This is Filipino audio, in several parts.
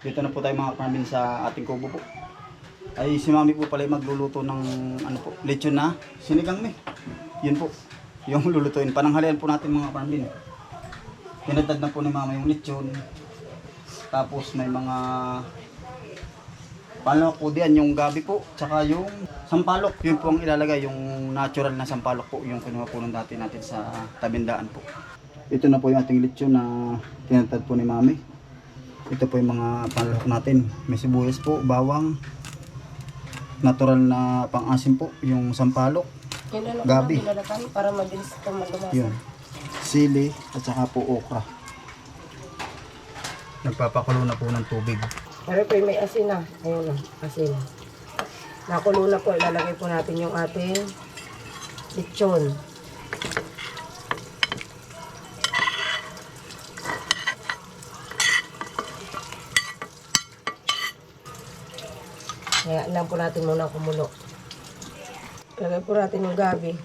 Dito na po tayo mga kamin sa ating kubo po. Ay si mami po pala magluluto ng ano po, lechon na sinigang me. Yun po. Yung lulutuin. Pananghalian po natin mga kamin. Tinadad na po ni mama yung lechon. Tapos may mga Paano po diyan yung gabi po, tsaka yung sampalok. Yun po ang ilalagay, yung natural na sampalok po, yung kinuha po nung dati natin sa tabindaan po. Ito na po yung ating lechon na tinatad po ni mami. Ito po yung mga panlahok natin. May sibuyas po, bawang, natural na pang-asim po, yung sampalok, Kinalo ko Gabi. para mabilis ito magumasa. yun, sili, at saka po okra. Nagpapakulo na po ng tubig. Pero po may asin na. Ayun na, asin. Nakulo na po. Ilalagay po natin yung ating lechon. Lang po natin muna kumulo. Ilagay po natin yung gabi.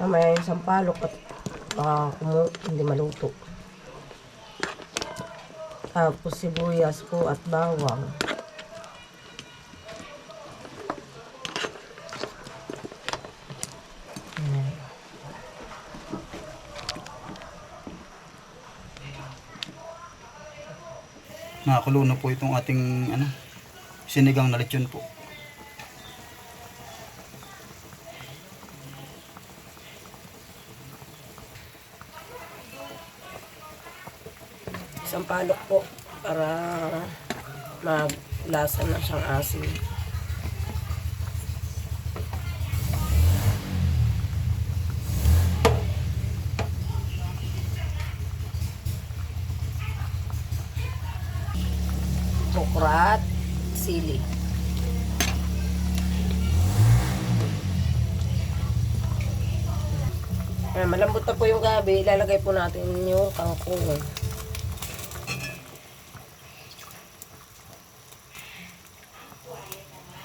Mamaya yung sampalok at baka kumu hindi maluto. Tapos sibuyas po at bawang. Nakakulo na po itong ating ano, sinigang na lechon po. Isang palok po para maglasa na siyang asin. Okra at sili. Ayan, malambot na po yung gabi. Ilalagay po natin yung kangkong.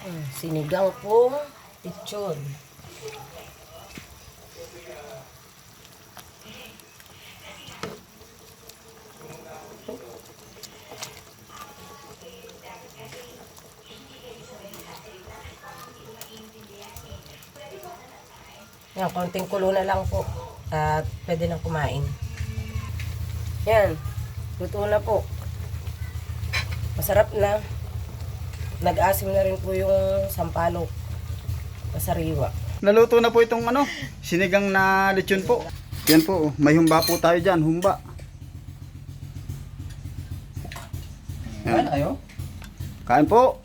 Mm, Sinigang pong lechon. Yan, konting kulo na lang po. At pwede na kumain. Yan, luto na po. Masarap na. Nag-asim na rin po yung sampalok. Masariwa. Naluto na po itong ano, sinigang na lechon po. Yan po, oh, may humba po tayo dyan, humba. Yan. ayo? Kain po.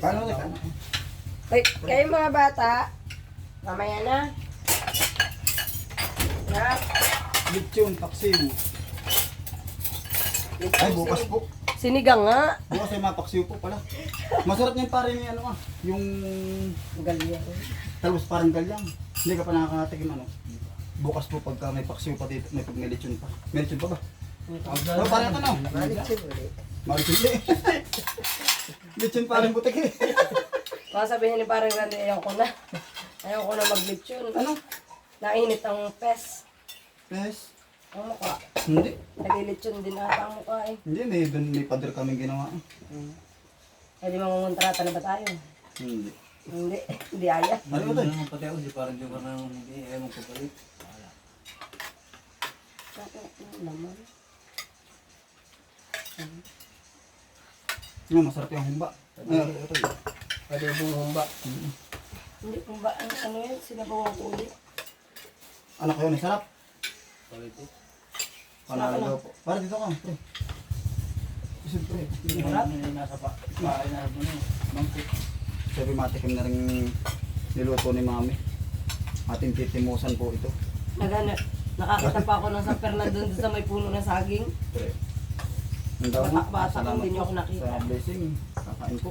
Paano ulit? Wait, kayo mga bata, mamaya na. Na, Lechon, paksiw. Ay, bukas po. Sinigang nga. Bukas ay mapaksiw po pala. Masarap niyan pare yung ano ah, yung Galia. talbos parang galyang. Hindi ka pa nakakatikim ano. Bukas po pagka may paksiw pa dito, may pag may lechon pa. May lechon pa ba? Oh, parang ito no. Marichon di. lechon parang butik eh. Baka sabihin ni parang grande, ayaw ko na. Ayaw ko na maglitsyon. Ano? Nainit ang pes. Yes. Ang mukha. Hindi. Naglilitsyon din ata ang mukha eh. Hindi, may doon may pader kaming ginawa. Pwede mangungontrata na ba tayo? Hindi. Hindi. Hindi aya. Ano ba ito? Pati ako, di parang yung parang hindi, ayaw mo papalit. Naman. Nga, masarap yung humba. Ay, ito. Pwede yung humba. Hindi kung ba, ano, ano yan, sinabawang ko ulit. Ano kayo, ni sarap? Eh. Panalo daw po. Para dito ka, pre. Isip pre. Sarap? Nasa pa, bahay na mo na. Mangkit. Sabi matikim na rin niluto ni mami. Ating titimusan po ito. Nagana, nakakita pa ako ng San Fernando doon sa may puno ng saging. Pre. Ang daw Bata- bata salamat hindi niyo ako nakita. Sa blessing. Kakain po.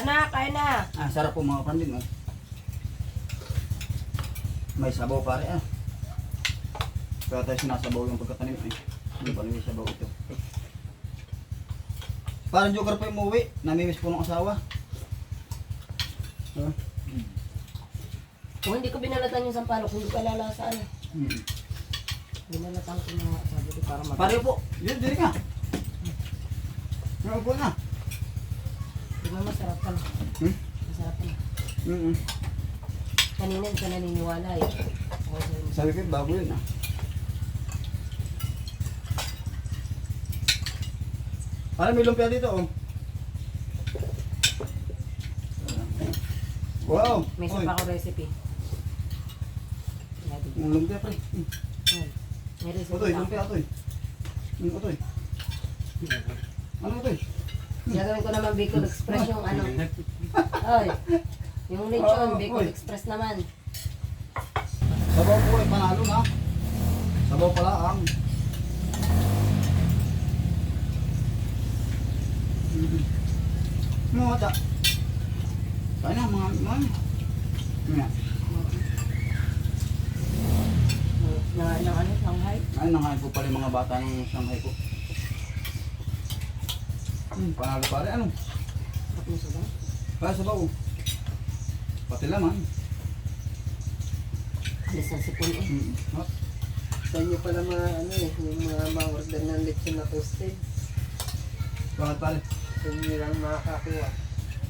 Anak, kain na! Ah, sarap po mga pandin, oh. May sabaw pare, ah. Kaya tayo sinasabaw yung pagkatanim, eh. Hindi pa may sabaw ito. Parang joker pa yung umuwi. Namimiss po ng asawa. Ah. Kung hindi ko binalatan yung sampalok, hindi ko alalasaan. Hmm. Binalatan ko na sabi ko para mag... Pareho po. Yun, dili ka. Naupo na. Di ba masarap ka na? Hmm? Masarap ka na. Mm Kanina hindi ka naniniwala eh. Okay. Sabi ko, bago yun ah. Parang may lumpia dito oh. Wow! May isa pa ako recipe. Yung lumpia pre. Yan. May recipe Otoy, pa lumpia otoy. Hmm, otoy. Ano otoy? Gagawin ko naman Bicol Express yung ano. Ay, yung lechon, Bicol oy. Express naman. Sabaw po ay panalo na. Sabaw pala ang. Mga bata. Kaya na mga mga. Nga. Na, na ano, Shanghai. Ay, nangain po pala yung mga bata ng Shanghai ko. Hmm, panalo pare. Ano? Sarap na sabaw. Kaya sabaw. Pati laman. Alis ng sipon eh. Hmm. Oh, Sa inyo pala mga ano eh, yung mga ma-order ng lechon na toasted. Bakit pare? Sa inyo lang makakakuha.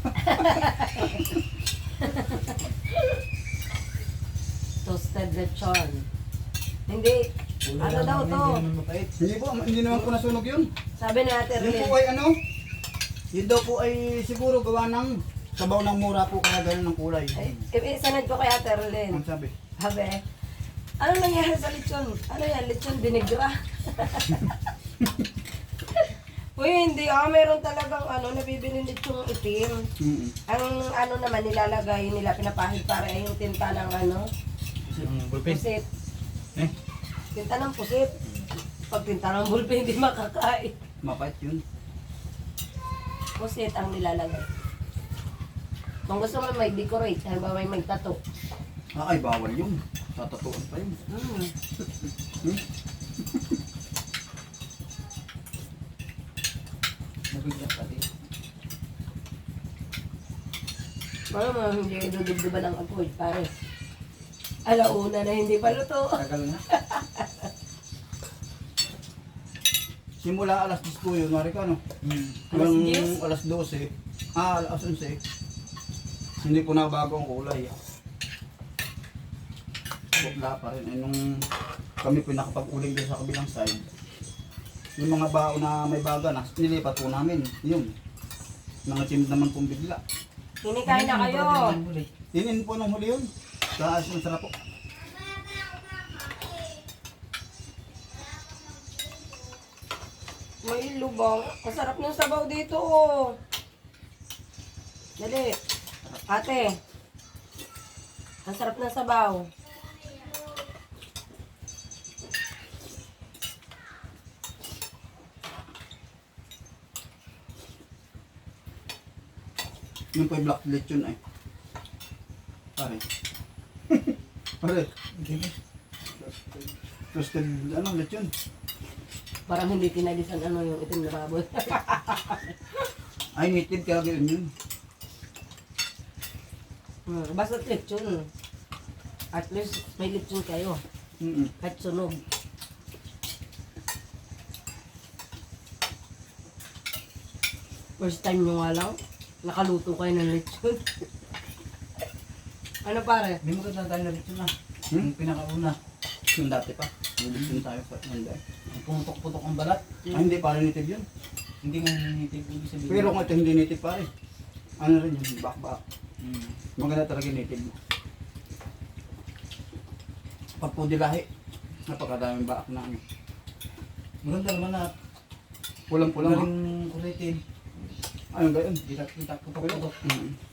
Toasted lechon. Hindi. Ano daw to? Hindi po, hindi naman po nasunog yun. Sabi ni Ate Yun po Erlyn. ay ano? Yun daw po ay siguro gawa ng sabaw ng mura po kaya ganun ng kulay. Ay, eh, sanad ko kay Ate Erlyn. Ang sabi. Sabi, ano nangyari sa lechon? Ano yan? Lechon dinigra? Uy, hindi ah. Meron talagang ano, nabibili lechong itim. Mm Ang ano naman nilalagay nila, pinapahid para yung tinta ng ano, Ang bulpin. pusit. Eh? Tinta ng pusit. Pag tinta ng bulpe, hindi makakain. Mapait yun. Pusit ang nilalagay. Kung gusto mo may decorate, halimbawa may may tato. Ah, ay bawal yun. Tatatuan pa yun. Hmm. Hmm? Nabigyan pati. Paano mo hindi dudubduban ng apoy, pare? Alauna na hindi pa luto. Tagal na. Simula alas 10 po yun, mari ka no? Hmm. Alas 10? alas 12. Ah, alas 11. Hindi po nabago ang kulay. Bukla pa rin. Eh, nung kami po nakapag-uling din sa kabilang side, yung mga bao na may baga na, nilipat po namin. Yun. Mga team naman pong bigla. Hinikain na kayo. Yun po nung huli yun. Sa ayos ng sarap po. May lubang. Masarap ng sabaw dito, oh. Dali. Ate. Ang sarap ng sabaw. Yung po yung black lechon ay. Pare. Pare. Roasted, ano, lechon. Parang hindi kinalisan ano yung itim na baboy. Ay, native kaya ganyan yun. Hmm, Basta lechon. At least may lechon kayo. Mm Kahit sunog. First time nyo nga lang, nakaluto kayo ng lechon. ano pare? Hindi mo ganda tayo na dito na. Hmm? Yung pinakauna. Yung dati pa. Yung lechon tayo pa. Hindi. Ang pumutok-putok ang balat. Ay, hindi pare native yun. Hindi nga ninitig. Ibig sabihin. Pero kung ito hindi native pare. Ano rin yun, back-back. Hmm. Maganda talaga native mo. Pag po dilahi, napakadaming baak na ano. Maganda naman na. Pulang-pulang. Galing kulitin. Ayun gayon. Kita-kita putok-putok. Mm.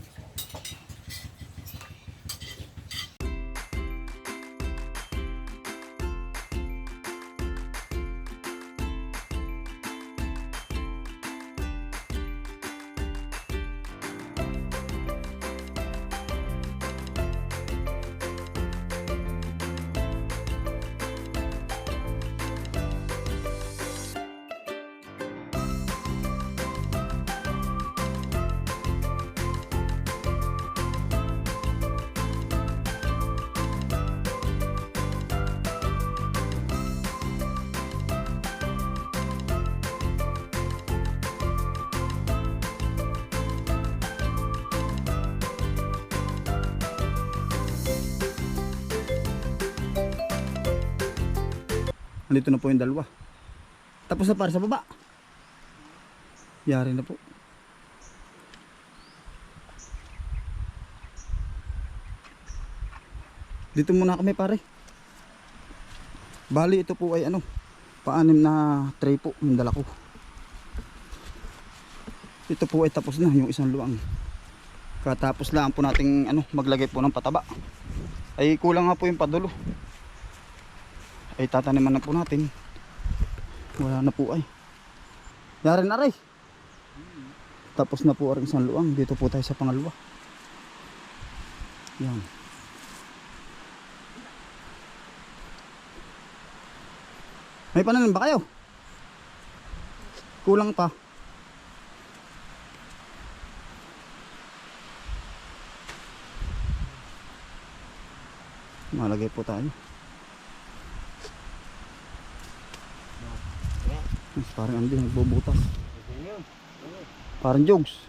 Nandito na po yung dalawa. Tapos na para sa baba. Yari na po. Dito muna kami pare. Bali ito po ay ano, paanim na tray po yung dala ko. Ito po ay tapos na yung isang luang. Katapos lang po nating ano, maglagay po ng pataba. Ay kulang nga po yung padulo. Ay tataniman na po natin. Wala na po ay. Yari na rin. Tapos na po ang isang luang. Dito po tayo sa pangalawa. Yan. May pananim ba kayo? Kulang pa. Malagay po tayo. Parang hindi nagbubutas. Parang jogs.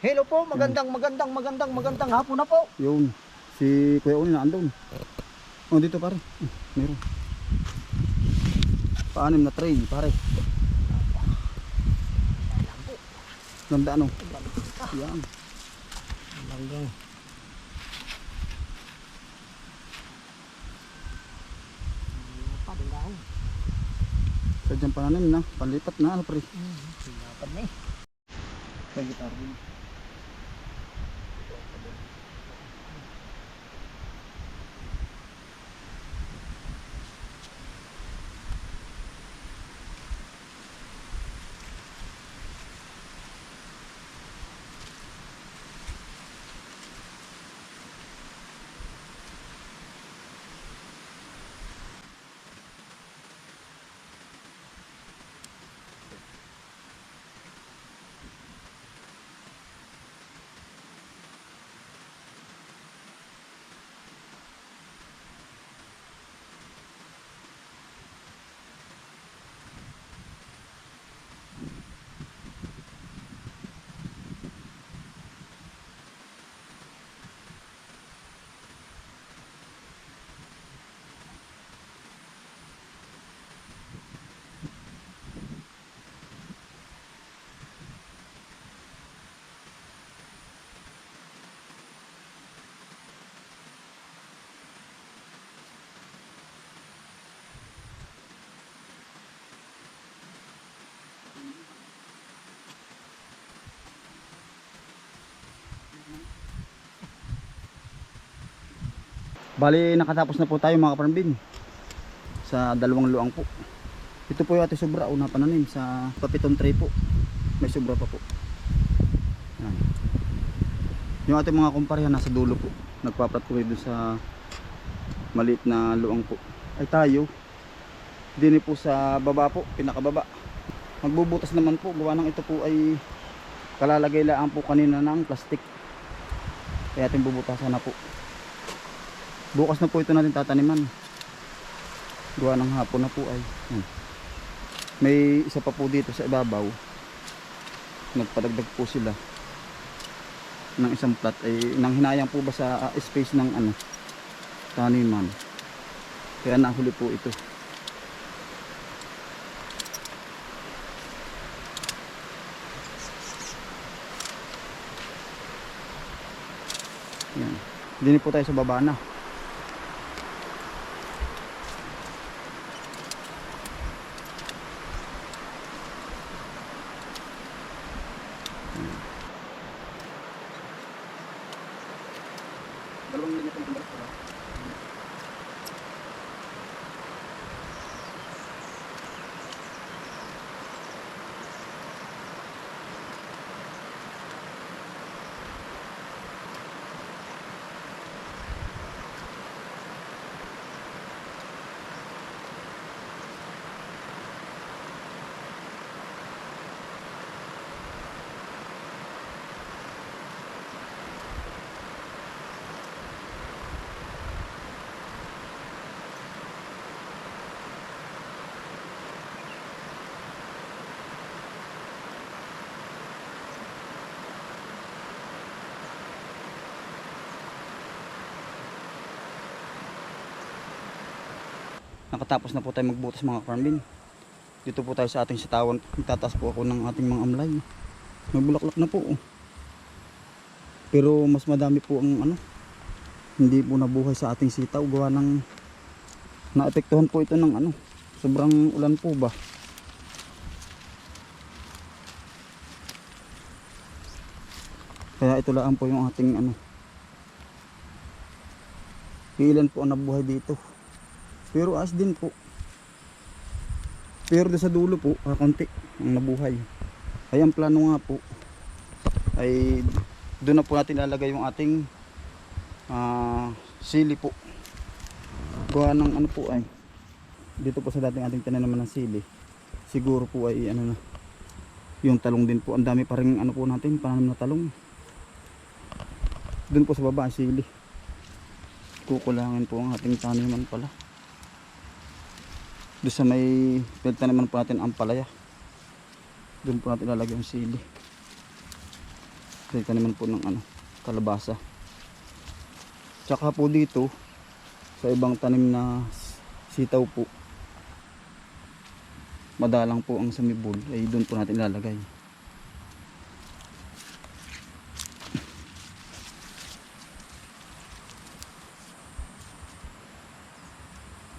Hello po, magandang magandang magandang magandang hapon na po. Yun. Si Kuya Uni na andun. Oh, dito pare. Hmm, meron. Paanim na tray, pare. Ganda ano? Yan. Sadyang pananim na. Panlipat na ano pre. Dapat na eh. May gitar din. Bali, nakatapos na po tayo mga kaparambin. Sa dalawang luang po. Ito po yung ate sobra. Una pananim sa papitong tray po. May sobra pa po. Yan. Yung ating mga kumparehan nasa dulo po. Nagpaprat po doon sa maliit na luang po. Ay tayo. Dini po sa baba po. Pinakababa. Magbubutas naman po. Gawa ng ito po ay kalalagay lang po kanina ng plastic. Kaya ating bubutasan na po. Bukas na po ito natin tataniman. Gawa ng hapon na po ay. May isa pa po dito sa ibabaw. Nagpadagdag po sila ng isang plat ay nang hinayang po ba sa ah, space ng ano taniman. Kaya nahuli po ito. Yan. Dini po tayo sa baba na. Nakatapos na po tayo magbutas mga farmbin. Dito po tayo sa ating sitawan. Itataas po ako ng ating mga amlay. May na po. oh. Pero mas madami po ang ano, hindi po nabuhay sa ating sitaw. Gawa ng naapektuhan po ito ng ano, sobrang ulan po ba. Kaya ito lang po yung ating ano. Ilan po ang nabuhay dito. Pero as din po. Pero sa dulo po, ah, konti ang nabuhay. Ay ang plano nga po ay doon na po natin lalagay yung ating ah, sili po. Gawa ng ano po ay dito po sa dating ating tinaman ng sili. Siguro po ay ano na yung talong din po. Ang dami pa rin ano po natin, pananam na talong. Doon po sa baba ay sili. Kukulangin po ang ating taniman pala. Doon sa may pinagtaniman po natin ang palaya. Doon po natin ilalagay yung sili. Pinagtaniman po ng ano, kalabasa. Tsaka po dito, sa ibang tanim na sitaw po, madalang po ang samibol, ay doon po natin ilalagay.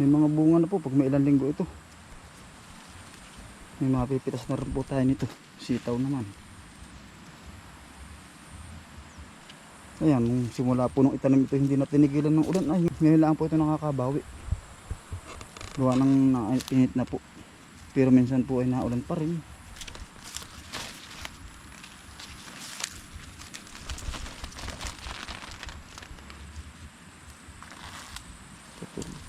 May mga bunga na po pag may ilang linggo ito. May mga pipitas na rin po tayo nito. Sitaw naman. Ayan, nung simula po nung itanim ito, hindi na tinigilan ng ulan. Ay, ngayon lang po ito nakakabawi. Gawa ng nainit na po. Pero minsan po ay naulan pa rin. Ito.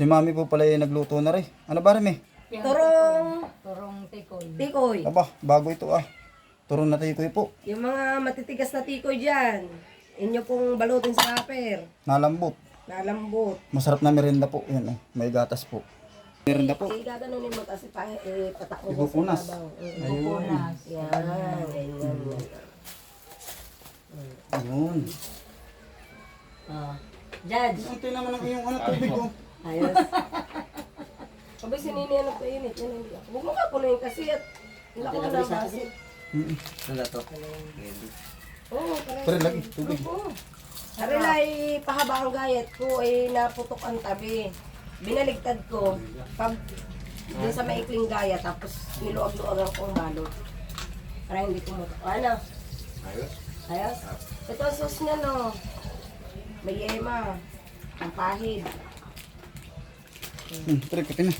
Si mami po pala yung nagluto na rin. Ano ba rin eh? Turong Turong tikoy. tikoy. Aba, bago ito ah. Turon na tayo po. Yung mga matitigas na tikoy dyan, inyo pong balutin sa paper. Nalambot. Nalambot. Masarap na merienda po. Yan oh. May gatas po. Merienda po. Eh, gaganunin mo kasi pa, eh, patak mo sa babaw. Mm. Ayun. Yan, ganyan. yan. Ayun. Ah. Judge. Ante naman ang iyong ano tubig oh. Ayos. Abay, sinini ano pa init. Yan, hindi ako. Huwag mo ka punuin kasi at hindi ako na basi. Mm-mm. Oo, parang. Pero lagi, tubig. Oo. Sarila ay pahaba ang gayat ko ay naputok ang tabi. Binaligtad ko. Pag dun sa maikling gaya tapos niluag-luagan ko ang balot. Para hindi kumutok. Ano? Ayos. Ayos? Ito ang sauce niya no. May yema. Ang pahid. Hmm, pre, kape na.